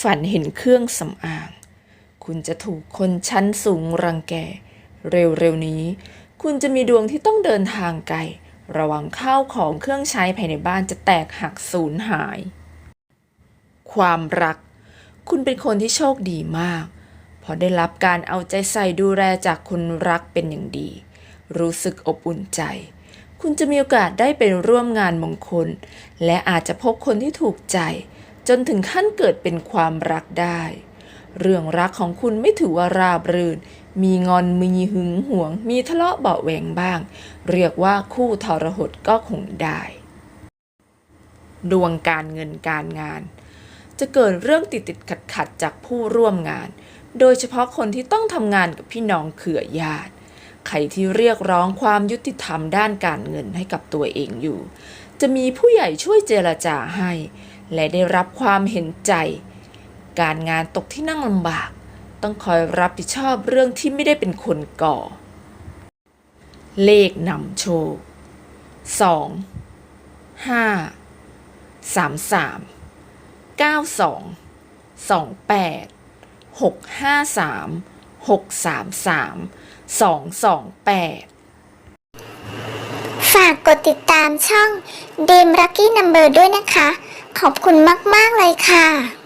ฝันเห็นเครื่องสำอาง คุณจะถูกคนชั้นสูงรังแก เร็วๆนี้ คุณจะมีดวงที่ต้องเดินทางไกล ระวังข้าวของเครื่องใช้ภายในบ้านจะแตกหักสูญหาย ความรัก คุณเป็นคนที่โชคดีมาก เพราะได้รับการเอาใจใส่ดูแลจากคนรักเป็นอย่างดี รู้สึกอบอุ่นใจคุณจะมีโอกาสได้ไปร่วมงานมงคล และอาจจะพบคนที่ถูกใจ จนถึงขั้นเกิดเป็นความรักได้ เรื่องรักของคุณไม่ถือว่าราบรื่น มีงอนมีหึงหวง มีทะเลาะเบาะแหวงบ้าง เรียกว่าคู่ทรหดก็คงได้ ดวงการเงินการงาน จะเกิดเรื่องติดติดขัดขัดจากผู้ร่วมงาน โดยเฉพาะคนที่ต้องทำงานกับพี่น้องเขื่อญาติใครที่เรียกร้องความยุติธรรมด้านการเงินให้กับตัวเองอยู่ จะมีผู้ใหญ่ช่วยเจรจาให้ และได้รับความเห็นใจ การงานตกที่นั่งลำบาก ต้องคอยรับผิดชอบเรื่องที่ไม่ได้เป็นคนก่อ เลขนำโชคสองห้าสามสามเก้าสองสองแปดหกห้าสามหกสามสามสองสองแปดฝากกดติดตามช่อง d ดม Lucky Number ด้วยนะคะ ขอบคุณมาก ๆ เลยค่ะ